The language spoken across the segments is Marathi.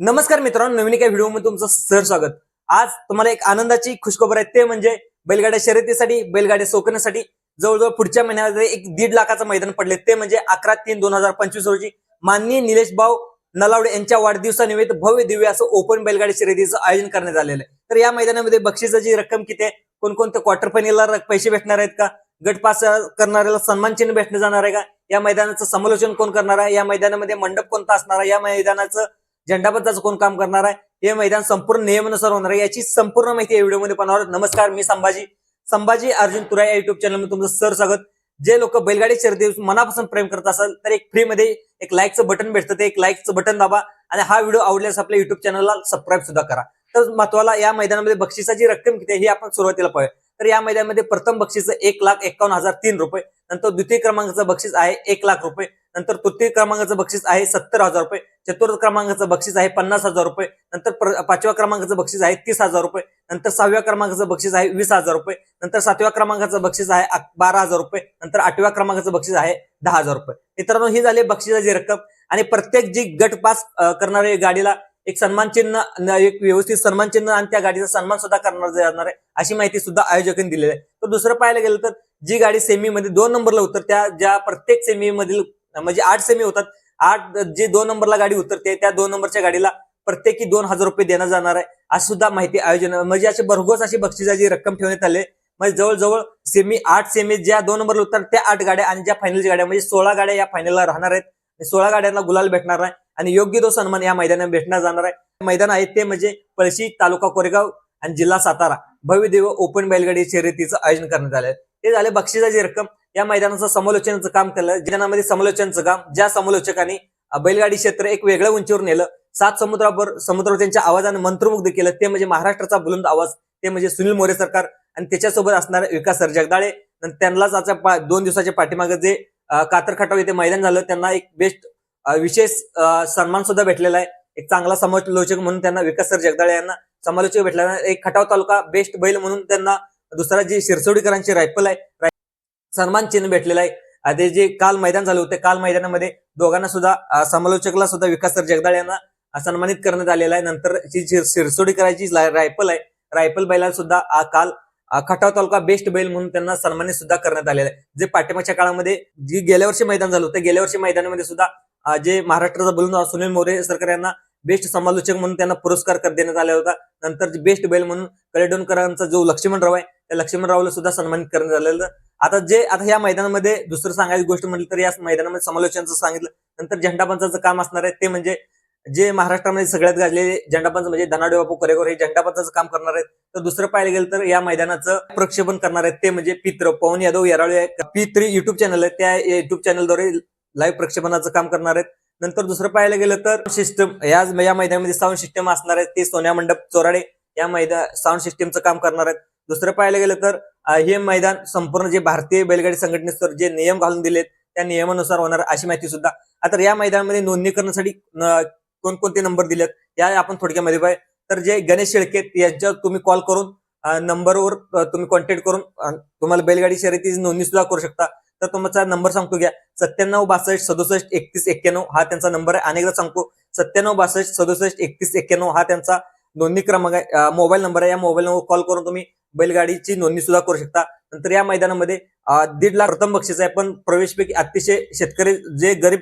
नमस्कार मित्रांनो नवीन एका व्हिडिओमध्ये तुमचं सर स्वागत. आज तुम्हाला एक आनंदाची खुशखबर आहे ते म्हणजे बैलगाड्या शर्यतीसाठी बैलगाड्या सोकण्यासाठी जवळजवळ पुढच्या महिन्यामध्ये एक दीड लाखाचं मैदान पडले. ते म्हणजे अकरा तीन दोन हजार पंचवीस रोजी माननीय निलेश भाऊ नलावडे यांच्या वाढदिवसानिमित्त भव्य दिव्य असं ओपन बैलगाडी शर्यतीचं आयोजन करण्यात आलेलं आहे. तर या मैदानामध्ये बक्षिसाची रक्कम किती आहे कोणकोणत्या क्वार्टर फायनलला पैसे भेटणार आहेत का गट पास करणाऱ्याला सन्मान चिन्ह भेटणं जाणार आहे का या मैदानाचं समालोचन कोण करणार आहे या मैदानामध्ये मंडप कोणता असणार आहे या मैदानाचं झेंडाबद्दलचं कोण काम करणार आहे? हे मैदान संपूर्ण नियमानुसार होणार आहे. याची संपूर्ण माहिती या व्हिडिओमध्ये पाहणार आहोत. नमस्कार मी संभाजी. संभाजी अर्जुन तुरा या युट्यूब चॅनलमध्ये तुमचं सर स्वागत. जे लोक बैलगाडी शर्दी मनापासून प्रेम करत असाल तर एक फ्रीमध्ये एक लाईकचं बटन भेटतं. ते एक लाईकचं बटन दाबा आणि हा व्हिडिओ आवडल्यास आपल्या युट्यूब चॅनलला सबस्क्राईब सुद्धा करा. तर महत्वाला या मैदानामध्ये बक्षिसाची रक्कम किती आहे हे आपण सुरुवातीला पाहूया. तर या मैदानामध्ये प्रथम बक्षीस एक लाख एक्कावन्न हजार तीन रुपये नंतर द्वितीय क्रमांकाचं बक्षीस आहे एक लाख रुपये नंतर तृतीय क्रमांकाचं बक्षीस आहे सत्तर हजार रुपये चतुर्थ क्रमांकाचं बक्षीस आहे पन्नास हजार रुपये नंतर पाचव्या क्रमांकाचं बक्षीस आहे तीस हजार रुपये नंतर सहाव्या क्रमांकाचं बक्षीस आहे वीस हजार रुपये नंतर सातव्या क्रमांकाचं बक्षीस आहे बारा हजार रुपये नंतर आठव्या क्रमांकाचं बक्षीस आहे दहा हजार रुपये. मित्रांनो ही झाली बक्षिसाची रक्कम आणि प्रत्येक जी गट पास करणाऱ्या गाडीला एक सन्मान चिन्ह एक व्यवस्थित सन्मान चिन्ह आणि त्या गाडीचा सन्मान सुद्धा करणार जाणार आहे अशी माहिती सुद्धा आयोजकांनी दिलेली आहे. तर दुसरं पाहायला गेलं तर जी गाडी सेमी मध्ये दोन नंबरला उतर त्या ज्या प्रत्येक सेमी मधील म्हणजे आठ सेमी होतात आठ जे दोन नंबरला गाडी उतरते त्या दोन नंबरच्या गाडीला प्रत्येकी दोन हजार रुपये देण्यात जाणार आहे. अशी सुद्धा माहिती आयोजन म्हणजे अशी भरघोस अशी बक्षिसाची रक्कम ठेवण्यात आले म्हणजे जवळजवळ सेमी आठ सेमी ज्या दोन नंबरला उतरतात त्या आठ गाड्या आणि ज्या फायनलच्या गाड्या म्हणजे सोळा गाड्या या फायनलला राहणार आहेत. सोळा गाड्यांना गुलाल भेटणार आहे आणि योग्य तो सन्मान या मैदानात भेटणार जाणार आहे. मैदान आहे ते म्हणजे पळशी तालुका कोरेगाव आणि जिल्हा सातारा. भव्य देव ओपन बैलगाडी शर्यतीचं आयोजन करण्यात आलं ते झाले बक्षिसाची रक्कम. या मैदानाचं समालोचनाचं काम केलं. ज्यामध्ये समालोचनाचं काम. ज्या समालोचकांनी बैलगाडी क्षेत्र एक वेगळ्या उंचीवर नेलं सात समुद्रावर समुद्रावर त्यांच्या आवाजाने मंत्रमुग्ध केलं ते म्हणजे महाराष्ट्राचा बुलंद आवाज ते म्हणजे सुनील मोरे सरकार आणि त्याच्यासोबत असणारे विकास सर जगदाळे त्यांनाच आता दोन दिवसाच्या पाठीमागे जे कातर खटाव येथे मैदान झालं त्यांना एक बेस्ट विशेष सन्मान सुद्धा भेटलेला आहे. एक चांगला समालोचक म्हणून त्यांना विकास सर जगदाळे यांना समालोचक भेटला. एक खटाव तालुका बेस्ट बैल म्हणून त्यांना दुसरा जी शिरसोडीकरांची रायफल आहे सन्मान चिन्ह भेटलेलं आहे. आणि जे काल मैदान झाले होते काल मैदानामध्ये दोघांना सुद्धा समालोचकला सुद्धा विकास सर जगदाळ यांना सन्मानित करण्यात आलेला आहे. नंतर जी शिरसोडी शिरसोडीकरांची रायफल आहे. रायफल बैलाला सुद्धा काल खटाव तालुका बेस्ट बैल म्हणून त्यांना सन्मानित सुद्धा करण्यात आलेलं आहे. जे पाठिंबाच्या काळामध्ये जी गेल्या वर्षी मैदान झालं होतं गेल्या वर्षी मैदानामध्ये सुद्धा जे महाराष्ट्राचा बोलून सुनील मोरे सरकार यांना बेस्ट समालोचक म्हणून त्यांना पुरस्कार कर- देण्यात आला होता. नंतर बेस्ट बैल म्हणून कलेडोनकरांचा जो लक्ष्मणराव आहे त्या लक्ष्मणरावला सुद्धा सन्मानित करण्यात आलेलं आता जे आता या मैदानामध्ये दुसरं सांगायची गोष्ट म्हटली तर या मैदानामध्ये समालोचनाचं सांगितलं. नंतर झेंडापंचाचं काम असणार आहे ते म्हणजे जे महाराष्ट्रामध्ये सगळ्यात गाजलेले झेंडापंच म्हणजे धनाडे बापू करेकर हे झेंडापंचाचं काम करणार आहेत. तर दुसरं पाहायला गेलं तर या मैदानाचं प्रक्षेपण करणार आहेत ते म्हणजे पित्र Pavan Yadav Yerale P three YouTube channel आहे त्या युट्यूब चॅनलद्वारे लाईव्ह प्रक्षेपणाचं काम करणार आहेत. नंतर दुसरं पाहायला गेलं तर सिस्टम या या मैदानामध्ये साऊंड सिस्टम असणार आहे ते सोन्या मंडप चोराडे या मैदान साऊंड सिस्टीमचं काम करणार आहेत. दुसरं पाहायला गेलं तर हे मैदान संपूर्ण जे भारतीय बैलगाडी संघटनेसर जे नियम घालून दिलेत त्या नियमानुसार होणार अशी माहिती सुद्धा. आता या मैदानामध्ये नोंदणी करण्यासाठी कोणकोणते नंबर दिलेत या आपण थोडक्यामध्ये पाहिजे तर जे गणेश शेळके यांच्यावर तुम्ही कॉल करून नंबरवर तुम्ही कॉन्टॅक्ट करून तुम्हाला बैलगाडी शर्यतीची नोंदणी सुद्धा करू शकता. तर तुमचा नंबर सांगतो घ्या. सत्त्याण्णव बासष्ट सदुसष्ट एकतीस एक्क्याण्णव हा त्यांचा नंबर आहे. अनेकदा सांगतो सत्त्याण्णव बासष्ट सदुसष्ट एकतीस एक्क्याण्णव हा त्यांचा नोंदणी क्रमांक मोबाईल नंबर आहे. या मोबाईल नंबर कॉल करून तुम्ही बैलगाडीची नोंदणी सुद्धा करू शकता. नंतर या मैदानामध्ये दीड लाख प्रथम बक्षीस आहे. पण प्रवेशपैकी अतिशय शेतकरी जे गरीब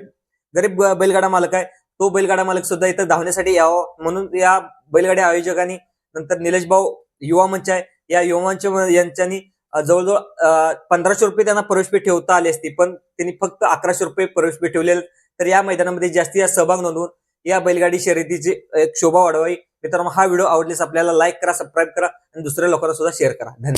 गरीब बैलगाडा मालक आहे तो बैलगाडा मालक सुद्धा इथं धावण्यासाठी यावं म्हणून या बैलगाडी आयोजकांनी नंतर निलेश भाऊ युवा मंच आहे. या युवा मंच यांच्यानी जवळजवळ पंधराशे रुपये त्यांना प्रवेश ठेवता आली असती. पण त्यांनी फक्त अकराशे रुपये प्रवेश ठेवलेले तर या मैदानामध्ये जास्तीत जास्त सहभाग नोंदवून या बैलगाडी शर्यतीची एक शोभा वाढवावी. मित्रांनो हा व्हिडिओ आवडल्यास आपल्याला लाईक करा सबस्क्राईब करा आणि दुसऱ्या लोकांना सुद्धा शेअर करा. धन्यवाद.